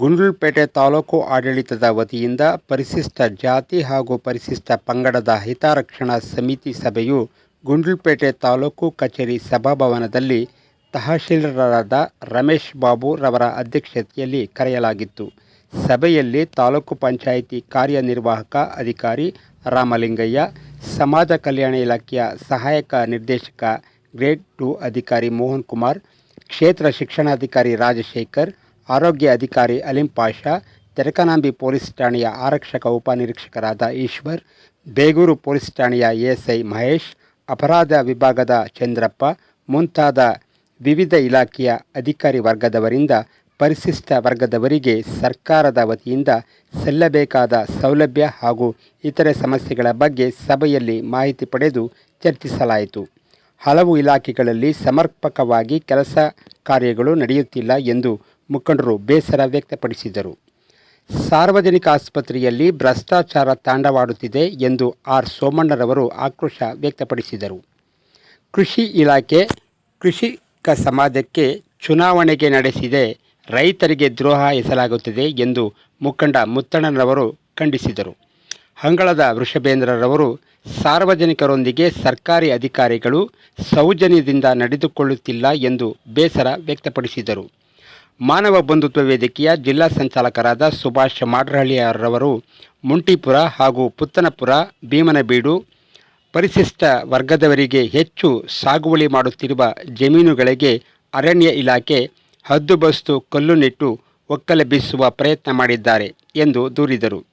ಗುಂಡ್ಲುಪೇಟೆ ತಾಲೂಕು ಆಡಳಿತದ ವತಿಯಿಂದ ಪರಿಶಿಷ್ಟ ಜಾತಿ ಹಾಗೂ ಪರಿಶಿಷ್ಟ ಪಂಗಡದ ಹಿತರಕ್ಷಣಾ ಸಮಿತಿ ಸಭೆಯು ಗುಂಡ್ಲುಪೇಟೆ ತಾಲೂಕು ಕಚೇರಿ ಸಭಾಭವನದಲ್ಲಿ ತಹಶೀಲ್ದಾರರಾದ ರಮೇಶ್ ಬಾಬು ರವರ ಅಧ್ಯಕ್ಷತೆಯಲ್ಲಿ ಕರೆಯಲಾಗಿತ್ತು. ಸಭೆಯಲ್ಲಿ ತಾಲೂಕು ಪಂಚಾಯಿತಿ ಕಾರ್ಯನಿರ್ವಾಹಕ ಅಧಿಕಾರಿ ರಾಮಲಿಂಗಯ್ಯ, ಸಮಾಜ ಕಲ್ಯಾಣ ಇಲಾಖೆಯ ಸಹಾಯಕ ನಿರ್ದೇಶಕ ಗ್ರೇಡ್ ಟು ಅಧಿಕಾರಿ ಮೋಹನ್ ಕುಮಾರ್, ಕ್ಷೇತ್ರ ಶಿಕ್ಷಣಾಧಿಕಾರಿ ರಾಜಶೇಖರ್ ಆರೋಗ್ಯ ಅಧಿಕಾರಿ ಅಲಿಂ ಪಾಷಾ, ತೆರಕನಾಂಬಿ ಪೊಲೀಸ್ ಠಾಣೆಯ ಆರಕ್ಷಕ ಉಪನಿರೀಕ್ಷಕರಾದ ಈಶ್ವರ್, ಬೇಗೂರು ಪೊಲೀಸ್ ಠಾಣೆಯ ಎಎಸ್ಐ ಮಹೇಶ್, ಅಪರಾಧ ವಿಭಾಗದ ಚಂದ್ರಪ್ಪ, ಮುಂತಾದ ವಿವಿಧ ಇಲಾಖೆಯ ಅಧಿಕಾರಿ ವರ್ಗದವರಿಂದ ಪರಿಶಿಷ್ಟ ವರ್ಗದವರಿಗೆ ಸರ್ಕಾರದ ವತಿಯಿಂದ ಸಲ್ಲಬೇಕಾದ ಸೌಲಭ್ಯ ಹಾಗೂ ಇತರೆ ಸಮಸ್ಯೆಗಳ ಬಗ್ಗೆ ಸಭೆಯಲ್ಲಿ ಮಾಹಿತಿ ಪಡೆದು ಚರ್ಚಿಸಲಾಯಿತು. ಹಲವು ಇಲಾಖೆಗಳಲ್ಲಿ ಸಮರ್ಪಕವಾಗಿ ಕೆಲಸ ಕಾರ್ಯಗಳು ನಡೆಯುತ್ತಿಲ್ಲ ಎಂದು ಮುಖಂಡರು ಬೇಸರ ವ್ಯಕ್ತಪಡಿಸಿದರು. ಸಾರ್ವಜನಿಕ ಆಸ್ಪತ್ರೆಯಲ್ಲಿ ಭ್ರಷ್ಟಾಚಾರ ತಾಂಡವಾಡುತ್ತಿದೆ ಎಂದು ಆರ್. ಸೋಮಣ್ಣರವರು ಆಕ್ರೋಶ ವ್ಯಕ್ತಪಡಿಸಿದರು. ಕೃಷಿ ಇಲಾಖೆ ಕೃಷಿಕ ಸಮಾಜಕ್ಕೆ ಚುನಾವಣೆಗೆ ನಡೆಸಿದೆ, ರೈತರಿಗೆ ದ್ರೋಹ ಎಸಲಾಗುತ್ತಿದೆ ಎಂದು ಮುಖಂಡ ಮುತ್ತಣ್ಣನವರು ಖಂಡಿಸಿದರು. ಹಂಗಳದ ವೃಷಭೇಂದ್ರರವರು, ಸಾರ್ವಜನಿಕರೊಂದಿಗೆ ಸರ್ಕಾರಿ ಅಧಿಕಾರಿಗಳು ಸೌಜನ್ಯದಿಂದ ನಡೆದುಕೊಳ್ಳುತ್ತಿಲ್ಲ ಎಂದು ಬೇಸರ ವ್ಯಕ್ತಪಡಿಸಿದರು. ಮಾನವ ಬಂಧುತ್ವ ವೇದಿಕೆಯ ಜಿಲ್ಲಾ ಸಂಚಾಲಕರಾದ ಸುಭಾಷ್ ಮಾಡ್ರಹಳ್ಳಿಯರವರು ಮುಂಟಿಪುರ ಹಾಗೂ ಪುತ್ತನಪುರ, ಭೀಮನಬೀಡು ಪರಿಶಿಷ್ಟ ವರ್ಗದವರಿಗೆ ಹೆಚ್ಚು ಸಾಗುವಳಿ ಮಾಡುತ್ತಿರುವ ಜಮೀನುಗಳಿಗೆ ಅರಣ್ಯ ಇಲಾಖೆ ಹದ್ದುಬಸ್ತು ಕಲ್ಲು ಕಲ್ಲುನಿಟ್ಟು ಒಕ್ಕಲೆಬ್ಬಿಸುವ ಪ್ರಯತ್ನ ಮಾಡಿದ್ದಾರೆ ಎಂದು ದೂರಿದರು.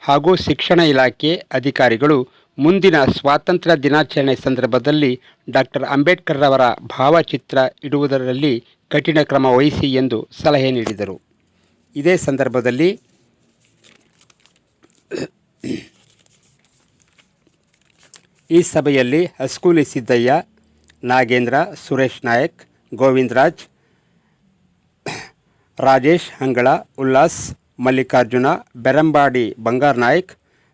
ಹಾಗೂ ಶಿಕ್ಷಣ ಇಲಾಖೆ ಅಧಿಕಾರಿಗಳು ಮುಂದಿನ ಸ್ವಾತಂತ್ರ್ಯ ದಿನಾಚರಣೆ ಸಂದರ್ಭದಲ್ಲಿ ಡಾಕ್ಟರ್ ಅಂಬೇಡ್ಕರ್ ಅವರ ಭಾವಚಿತ್ರ ಇಡುವುದರಲ್ಲಿ ಕಠಿಣ ಕ್ರಮ ವಹಿಸಿ ಎಂದು ಸಲಹೆ ನೀಡಿದರು. ಇದೇ ಸಂದರ್ಭದಲ್ಲಿ ಈ ಸಭೆಯಲ್ಲಿ ಹಸ್ಕೂಲಿ ಸಿದ್ದಯ್ಯ, ನಾಗೇಂದ್ರ, ಸುರೇಶ್ ನಾಯಕ್, ಗೋವಿಂದರಾಜ್, ರಾಜೇಶ್ ಹಂಗಳ, ಉಲ್ಲಾಸ್, ಮಲ್ಲಿಕಾರ್ಜುನ, ಬೆರಂಬಾಡಿ ಬಂಗಾರ್ ನಾಯಕ್,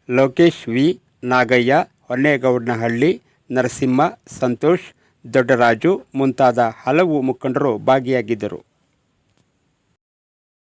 ಲೋಕೇಶ್ ವಿ ನಾಗಯ್ಯ, ಹೊನ್ನೇಗೌಡನಹಳ್ಳಿ, ನರಸಿಂಹ, ಸಂತೋಷ್ ದೊಡ್ಡರಾಜು ಮುಂತಾದ ಹಲವು ಮುಖಂಡರು ಭಾಗಿಯಾಗಿದ್ದರು.